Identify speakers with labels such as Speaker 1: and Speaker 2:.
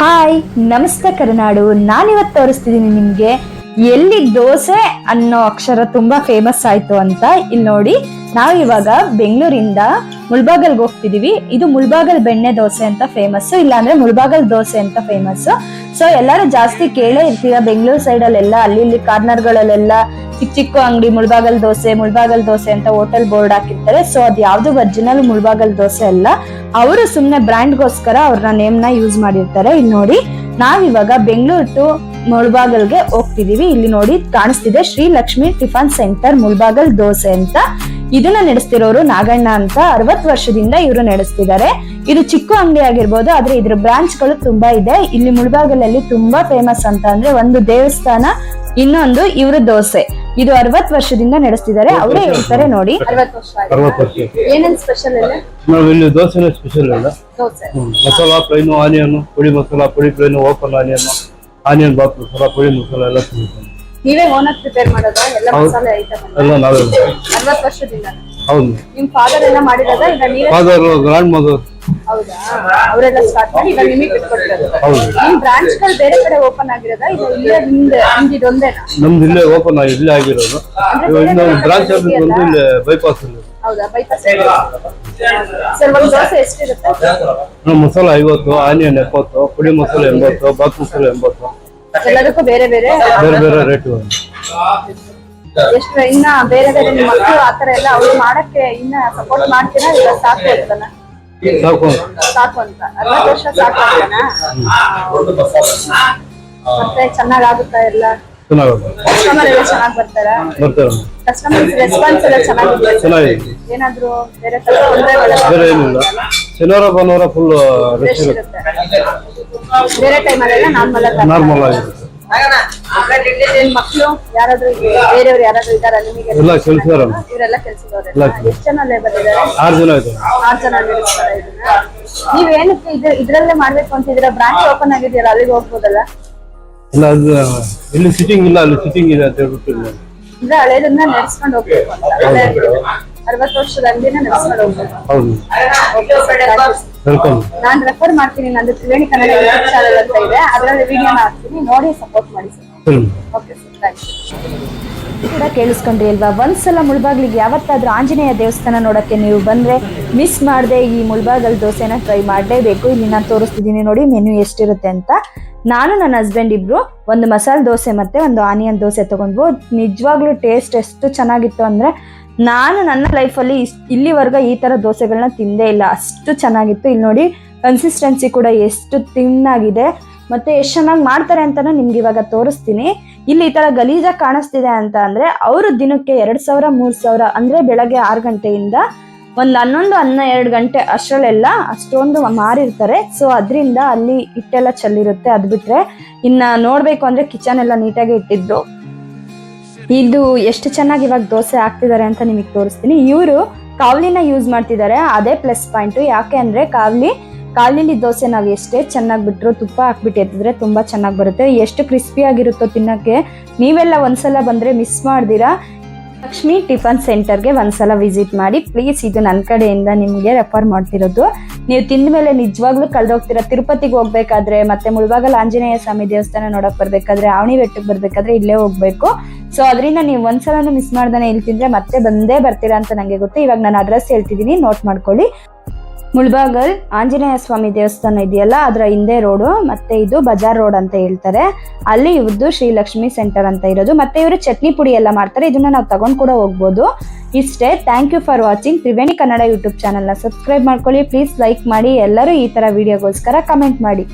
Speaker 1: Hi, ನಮಸ್ತೆ ಕರುನಾಡು. ನಾನಿವತ್ತು ತೋರಿಸ್ತಿದ್ದೀನಿ ನಿಮ್ಗೆ ಎಲ್ಲಿ ದೋಸೆ ಅನ್ನೋ ಅಕ್ಷರ ತುಂಬಾ ಫೇಮಸ್ ಆಯ್ತು ಅಂತ ಇಲ್ಲಿ ನೋಡಿ. ನಾವು ಇವಾಗ ಬೆಂಗಳೂರಿಂದ ಮುಳ್ಬಾಗಲ್ಗೆ ಹೋಗ್ತಿದೀವಿ. ಇದು ಮುಳ್ಬಾಗಲ್ ಬೆಣ್ಣೆ ದೋಸೆ ಅಂತ ಫೇಮಸ್ ಇಲ್ಲಾಂದ್ರೆ ಮುಳ್ಬಾಗಲ್ ದೋಸೆ ಅಂತ ಫೇಮಸ್ ಸೊ ಎಲ್ಲರೂ ಜಾಸ್ತಿ ಕೇಳೇ ಇರ್ತೀರ ಬೆಂಗಳೂರು ಸೈಡ್ ಅಲ್ಲೆಲ್ಲ ಅಲ್ಲಿ ಇಲ್ಲಿ ಕಾರ್ನರ್ಗಳಲ್ಲೆಲ್ಲ ಚಿಕ್ಕ ಚಿಕ್ಕ ಅಂಗಡಿ ಮುಳ್ಬಾಗಲ್ ದೋಸೆ ಮುಳ್ಬಾಗಲ್ ದೋಸೆ ಅಂತ ಹೋಟೆಲ್ ಬೋರ್ಡ್ ಹಾಕಿರ್ತಾರೆ. ಸೊ ಅದು ಯಾವ್ದು ಒರಿಜಿನಲ್ ಮುಳ್ಬಾಗಲ್ ದೋಸೆ ಅಲ್ಲ. ಅವರು ಸುಮ್ಮನೆ ಬ್ರ್ಯಾಂಡ್ಗೋಸ್ಕರ ಅವ್ರನ್ನ ನೇಮ್ನ ಯೂಸ್ ಮಾಡಿರ್ತಾರೆ. ಇಲ್ಲಿ ನೋಡಿ, ನಾವಿವಾಗ ಬೆಂಗಳೂರು ಟು ಮುಳ್ಬಾಗಲ್ಗೆ ಹೋಗ್ತಿದೀವಿ. ಇಲ್ಲಿ ನೋಡಿ ಕಾಣಿಸ್ತಿದೆ ಶ್ರೀ ಲಕ್ಷ್ಮಿ ಟಿಫನ್ ಸೆಂಟರ್ ಮುಳ್ಬಾಗಲ್ ದೋಸೆ ಅಂತ. ಇದನ್ನ ನಡೆಸ್ತಿರೋರು ನಾಗಣ್ಣ ಅಂತ. ಅರವತ್ ವರ್ಷದಿಂದ ಇವರು ನಡೆಸ್ತಿದ್ದಾರೆ. ಇದು ಚಿಕ್ಕ ಅಂಗಡಿ ಆಗಿರ್ಬೋದು, ಆದ್ರೆ ಇದ್ರ ಬ್ರಾಂಚ್ಗಳು ತುಂಬಾ ಇದೆ. ಇಲ್ಲಿ ಮುಳ್ಬಾಗಲಲ್ಲಿ ತುಂಬಾ ಫೇಮಸ್ ಅಂತ ಅಂದ್ರೆ ಒಂದು ದೇವಸ್ಥಾನ, ಇನ್ನೊಂದು ಇವರ ದೋಸೆ. ಇದು ಅರವತ್ ವರ್ಷದಿಂದ ನಡೆಸ್ತಿದ್ದಾರೆ. ಅವರೇ ಹೇಳ್ತಾರೆ ನೋಡಿ. ಅರವತ್ ವರ್ಷ
Speaker 2: ಅರವತ್ತು ವರ್ಷ.
Speaker 1: ಏನೇನ್ ಸ್ಪೆಷಲ್ ನಾವಿಲ್ಲಿ
Speaker 2: ನಾವು ಇಲ್ಲಿ ದೋಸೆನೇ ಸ್ಪೆಷಲ್ ಇಲ್ಲ. ಮಸಾಲ ಪ್ಲೈನು ಆನಿಯನ್ ಪುಡಿ ಮಸಾಲ ಪುಡಿ plain open onion onion Baat masala ಪುಡಿ ಮಸಾಲ ಎಲ್ಲ ಸಿಗುತ್ತೆ.
Speaker 1: ನೀವೇ ಓನಾಗಿ ಪ್ರಿಪೇರ್ ಮಾಡೋದಾ? ಎಲ್ಲ
Speaker 2: ಹೌದು.
Speaker 1: ಮಸಾಲೆ ಐಟಮ್
Speaker 2: ಎಲ್ಲ ನಾವೇ.
Speaker 1: ಅರವತ್ ವರ್ಷದಿಂದ.
Speaker 2: ಹೌದು.
Speaker 1: ನಿಮ್ ಫಾದರ್ ಎಲ್ಲ ಮಾಡಿದಾಗ ಇಲ್ಲ ನೀವೇ
Speaker 2: ಫಾದರ್ ಗ್ರಾಂಡ್ ಮದರ್
Speaker 1: ಹೌದಾ? ಅವರೆಲ್ಲ ಸ್ಟಾರ್ಟ್ ಮಾಡಿ ನಿಮಗೆ
Speaker 2: ಹೌದು.
Speaker 1: ನಿಮ್ ಬ್ರಾಂಚ್ಗಳು ಬೇರೆ ಕಡೆ ಓಪನ್ ಆಗಿರೋದಾ? ಇದು ಇಲ್ಲೇ ನಿಮ್ದು ನಿಮ್ದು ಇದೊಂದೇನಾ
Speaker 2: ನಮ್ದು ಇಲ್ಲೇ ಓಪನ್ ಆಗಿ ಇಲ್ಲೇ ಆಗಿರೋದು. ಇವಾಗ ಇನ್ನು ಬ್ರಾಂಚ್ ಆಫೀಸ್ ಬಂದು ಇಲ್ಲಿ ಬೈಪಾಸ್ ಅಲ್ಲಿ
Speaker 1: ಹೌದಾ? ಬೈಪಾಸ್ ಸರ್ ಒಂದು ದೋಸೆ ಎಷ್ಟಿರುತ್ತೆ?
Speaker 2: ನಾವು ಮಸಾಲ ಐವತ್ತು ಆನಿಯನ್ ಎಪ್ಪತ್ತು ಪುಡಿ ಮಸಾಲೆ ಎಂಬತ್ತು ಬಾತ್ ಮಸಾಲೆ ಎಂಬತ್ತು.
Speaker 1: ಎಲ್ಲದಕ್ಕೂ ಬೇರೆ ಬೇರೆ?
Speaker 2: ಬೇರೆ ಬೇರೆ ರೇಟು
Speaker 1: ಎಷ್ಟು ಇನ್ನ ಬೇರೆ ಬೇರೆ ನಿಮ್ಮ ಮಕ್ಕಳು ಆತರ ಎಲ್ಲ ಅವ್ರು ಮಾಡಕ್ಕೆ ಇನ್ನ ಸಪೋರ್ಟ್ ಮಾಡ್ತೀರಾ? ಇಲ್ಲ ಸಾಕು ಅಂತನಾ?
Speaker 2: ಸಾಕು.
Speaker 1: ಸಾಕು ಅಂತ. ಅರವತ್ತು ವರ್ಷ ಸಾಕು ಅಂತನಾ? ಮತ್ತೆ ಚೆನ್ನಾಗ್ ಆಗುತ್ತಾ ಎಲ್ಲ?
Speaker 2: ಚೆನ್ನಾಗುತ್ತೆ
Speaker 1: ಕಸ್ಟಮರ್ ಎಲ್ಲ ಚೆನ್ನಾಗಿ ಬರ್ತಾರಾ?
Speaker 2: ಬರ್ತಾರೆ.
Speaker 1: ಕಸ್ಟಮರ್ಸ್ ರೆಸ್ಪಾನ್ಸ್ ಎಲ್ಲ ಚೆನ್ನಾಗಿದೆ
Speaker 2: ಚೆನ್ನಾಗಿದೆ.
Speaker 1: ಏನಾದ್ರು ಬೇರೆ ತರ
Speaker 2: ಬೇರೆ ಏನಿಲ್ಲ. ಶನಿವಾರ ಭಾನುವಾರ ಫುಲ್ ರಶ್ ಇರುತ್ತೆ.
Speaker 1: ಬೇರೆ ಟೈಮಲ್ಲೆಲ್ಲ ನಾರ್ಮಲ್
Speaker 2: ನಾರ್ಮಲ್ ಆಗಿರುತ್ತೆ.
Speaker 1: ನಿಮ್ ಯಾರಾದ್ರೂ ಬೇರೆಯವ್ರು ಯಾರಾದ್ರೂ ಇದಾರ ನಿಮಗೆ?
Speaker 2: ಎಲ್ಲ ಕೆಲ್ಸಗಾರ
Speaker 1: ಇವರೆಲ್ಲ ಕೆಲ್ಸದವ್ರೆ.
Speaker 2: ಎಲ್ಲ
Speaker 1: ಎಷ್ಟು ಜನ ಲೇಬರ್ ಇದಾರೆ
Speaker 2: ಆರು ಜನ ಇದೆ
Speaker 1: ಆರು ಜನ ನಡೆಸ್ತಾರೆ ಇದನ್ನ ನೀವ್ ಏನಕ್ಕೆ ಇದು ಇದ್ರಲ್ಲೇ ಮಾಡ್ಬೇಕು ಬ್ರಾಂಚ್ ಓಪನ್ ಆಗಿದೆಯಲ್ಲ ಅಲ್ಲಿಗೆ ಹೋಗ್ಬೋದಲ್ಲ?
Speaker 2: ಇಲ್ಲ ಅದು ಇಲ್ಲಿ ಸಿಟ್ಟಿಂಗ್ ಇಲ್ಲ ಅಲ್ಲಿ ಸಿಟ್ಟಿಂಗ್ ಇದೆ ಅಂತ ಹೇಳ್ಬಿಟ್ಟು ಇಲ್ಲ.
Speaker 1: ಅಂದ್ರೆ ಹಳೇದನ್ನ ನಡೆಸ್ಕೊಂಡು ಹೋಗ್ಬೇಕು ಅಂತ. ಅರವತ್ತು ವರ್ಷದ ಅಂಗಡಿನ ನಡೆಸ್ಕೊಂಡು ಹೋಗ್ಬೇಕು
Speaker 2: ಹೌದು. ವೆಲ್ಕಮ್
Speaker 1: ನಾನು ರೆಫರ್ ಮಾಡ್ತೀನಿ ನಂದು ತ್ರಿವೇಣಿ ಕನ್ನಡ ಯೂಟ್ಯೂಬ್ ಚಾನಲ್ ಅಂತ ಇದೆ. ಅದರಲ್ಲಿ ವಿಡಿಯೋನ ಹಾಕ್ತೀನಿ ನೋಡಿ ಸಪೋರ್ಟ್ ಮಾಡಿ ಸರ್ ಓಕೆ ಸರ್ ಥ್ಯಾಂಕ್ಸ್ ಕೂಡ ಕೇಳಿಸ್ಕೊಂಡ್ರಿ ಅಲ್ವಾ? ಒಂದ್ಸಲ ಮುಳ್ಬಾಗ್ಲಿಗೆ ಯಾವತ್ತಾದ್ರೂ ಆಂಜನೇಯ ದೇವಸ್ಥಾನ ನೋಡಕ್ಕೆ ನೀವು ಬಂದ್ರೆ ಮಿಸ್ ಮಾಡದೆ ಈ ಮುಳ್ಬಾಗಲ್ ದೋಸೆನ ಟ್ರೈ ಮಾಡಲೇಬೇಕು. ಇಲ್ಲಿ ನಾನು ತೋರಿಸ್ತಿದ್ದೀನಿ ನೋಡಿ ಮೆನು ಎಷ್ಟಿರುತ್ತೆ ಅಂತ. ನಾನು ನನ್ನ ಹಸ್ಬೆಂಡ್ ಇಬ್ರು ಒಂದು ಮಸಾಲೆ ದೋಸೆ ಮತ್ತೆ ಒಂದು ಆನಿಯನ್ ದೋಸೆ ತಗೊಂಡ್ವು. ನಿಜವಾಗ್ಲೂ ಟೇಸ್ಟ್ ಎಷ್ಟು ಚೆನ್ನಾಗಿತ್ತು ಅಂದ್ರೆ ನಾನು ನನ್ನ ಲೈಫಲ್ಲಿ ಇಲ್ಲಿವರೆಗೂ ಈ ಥರ ದೋಸೆಗಳನ್ನ ತಿಂದೇ ಇಲ್ಲ. ಅಷ್ಟು ಚೆನ್ನಾಗಿತ್ತು. ಇಲ್ಲಿ ನೋಡಿ ಕನ್ಸಿಸ್ಟೆನ್ಸಿ ಕೂಡ ಎಷ್ಟು ತಿನ್ನಾಗಿದೆ. ಮತ್ತೆ ಎಷ್ಟು ಚೆನ್ನಾಗಿ ಮಾಡ್ತಾರೆ ಅಂತಾನು ನಿಮ್ಗೆ ಇವಾಗ ತೋರಿಸ್ತೀನಿ. ಇಲ್ಲಿ ಈ ತರ ಗಲೀಜಾಗಿ ಕಾಣಿಸ್ತಿದೆ ಅಂತ ಅಂದ್ರೆ, ಅವರು ದಿನಕ್ಕೆ ಎರಡ್ ಸಾವಿರ, ಮೂರ್ ಸಾವಿರ, ಅಂದ್ರೆ ಬೆಳಗ್ಗೆ ಆರು ಗಂಟೆಯಿಂದ ಒಂದು ಹನ್ನೊಂದು, ಹನ್ನ, ಎರಡು ಗಂಟೆ ಅಷ್ಟರಲ್ಲೆಲ್ಲ ಅಷ್ಟೊಂದು ಮಾರಿರ್ತಾರೆ. ಸೊ ಅದರಿಂದ ಅಲ್ಲಿ ಹಿಟ್ಟೆಲ್ಲ ಚೆಲ್ಲಿರುತ್ತೆ. ಅದು ಬಿಟ್ಟರೆ ಇನ್ನ ನೋಡಬೇಕು ಅಂದ್ರೆ ಕಿಚನ್ ಎಲ್ಲ ನೀಟಾಗಿ ಇಟ್ಟಿದ್ರು. ಇದು ಎಷ್ಟು ಚೆನ್ನಾಗಿ ಇವಾಗ ದೋಸೆ ಹಾಕ್ತಿದ್ದಾರೆ ಅಂತ ನಿಮಗೆ ತೋರಿಸ್ತೀನಿ. ಇವರು ಕಾವಲಿನ ಯೂಸ್ ಮಾಡ್ತಿದ್ದಾರೆ, ಅದೇ ಪ್ಲಸ್ ಪಾಯಿಂಟ್ ಯಾಕೆ ಅಂದ್ರೆ ಕಾವಲಿ ಕಾಲಿಲಿ ದೋಸೆ ನಾವು ಎಷ್ಟೇ ಚೆನ್ನಾಗಿ ಬಿಟ್ಟರು ತುಪ್ಪ ಹಾಕ್ಬಿಟ್ಟು ಎತ್ತಿದ್ರೆ ತುಂಬ ಚೆನ್ನಾಗಿ ಬರುತ್ತೆ. ಎಷ್ಟು ಕ್ರಿಸ್ಪಿ ಆಗಿರುತ್ತೋ ತಿನ್ನೋಕ್ಕೆ ನೀವೆಲ್ಲ ಒಂದ್ಸಲ ಬಂದರೆ ಮಿಸ್ ಮಾಡ್ದಿರಾ. ಲಕ್ಷ್ಮಿ ಟಿಫನ್ ಸೆಂಟರ್ಗೆ ಒಂದ್ಸಲ ವಿಸಿಟ್ ಮಾಡಿ ಪ್ಲೀಸ್ ಇದು ನನ್ನ ಕಡೆಯಿಂದ ನಿಮಗೆ ರೆಫರ್ ಮಾಡ್ತಿರೋದು. ನೀವು ತಿಂದ ಮೇಲೆ ನಿಜವಾಗ್ಲೂ ಕಳ್ದೋಗ್ತೀರಾ? ತಿರುಪತಿಗೆ ಹೋಗ್ಬೇಕಾದ್ರೆ, ಮತ್ತೆ ಮುಳ್ಬಾಗಲ್ ಆಂಜನೇಯ ಸ್ವಾಮಿ ದೇವಸ್ಥಾನ ನೋಡೋಕೆ ಬರಬೇಕಾದ್ರೆ, ಆವಣಿ ಬೆಟ್ಟಕ್ಕೆ ಬರಬೇಕಾದ್ರೆ ಇಲ್ಲೇ ಹೋಗ್ಬೇಕು. ಸೊ ಅದರಿಂದ ನೀವು ಒಂದ್ಸಲ ಮಿಸ್ ಮಾಡ್ದಾನೆ ಇಲ್ಲಿ ತಿಂದ್ರೆ ಮತ್ತೆ ಬಂದೇ ಬರ್ತೀರಾ ಅಂತ ನಂಗೆ ಗೊತ್ತು. ಇವಾಗ ನಾನು ಅಡ್ರೆಸ್ ಹೇಳ್ತಿದ್ದೀನಿ ನೋಟ್ ಮಾಡ್ಕೊಳ್ಳಿ. ಮುಳ್ಬಾಗಲ್ ಆಂಜನೇಯ ಸ್ವಾಮಿ ದೇವಸ್ಥಾನ ಇದೆಯಲ್ಲ, ಅದರ ಹಿಂದೆ ರೋಡು, ಮತ್ತೆ ಇದು ಬಜಾರ್ ರೋಡ್ ಅಂತ ಹೇಳ್ತಾರೆ. ಅಲ್ಲಿ ಇವ್ರದ್ದು ಶ್ರೀಲಕ್ಷ್ಮಿ ಸೆಂಟರ್ ಅಂತ ಇರೋದು. ಮತ್ತೆ ಇವರು ಚಟ್ನಿ ಪುಡಿ ಎಲ್ಲ ಮಾಡ್ತಾರೆ, ಇದನ್ನ ನಾವು ತಗೊಂಡು ಕೂಡ ಹೋಗ್ಬೋದು. ಇಷ್ಟೇ thank you for watching Triveni Kannada YouTube ಚಾನಲ್ನ ಸಬ್ಸ್ಕ್ರೈಬ್ ಮಾಡ್ಕೊಳ್ಳಿ. ಪ್ಲೀಸ್ ಲೈಕ್ ಮಾಡಿ, ಎಲ್ಲರೂ ಈ ತರ ವಿಡಿಯೋಗೋಸ್ಕರ ಕಮೆಂಟ್ ಮಾಡಿ.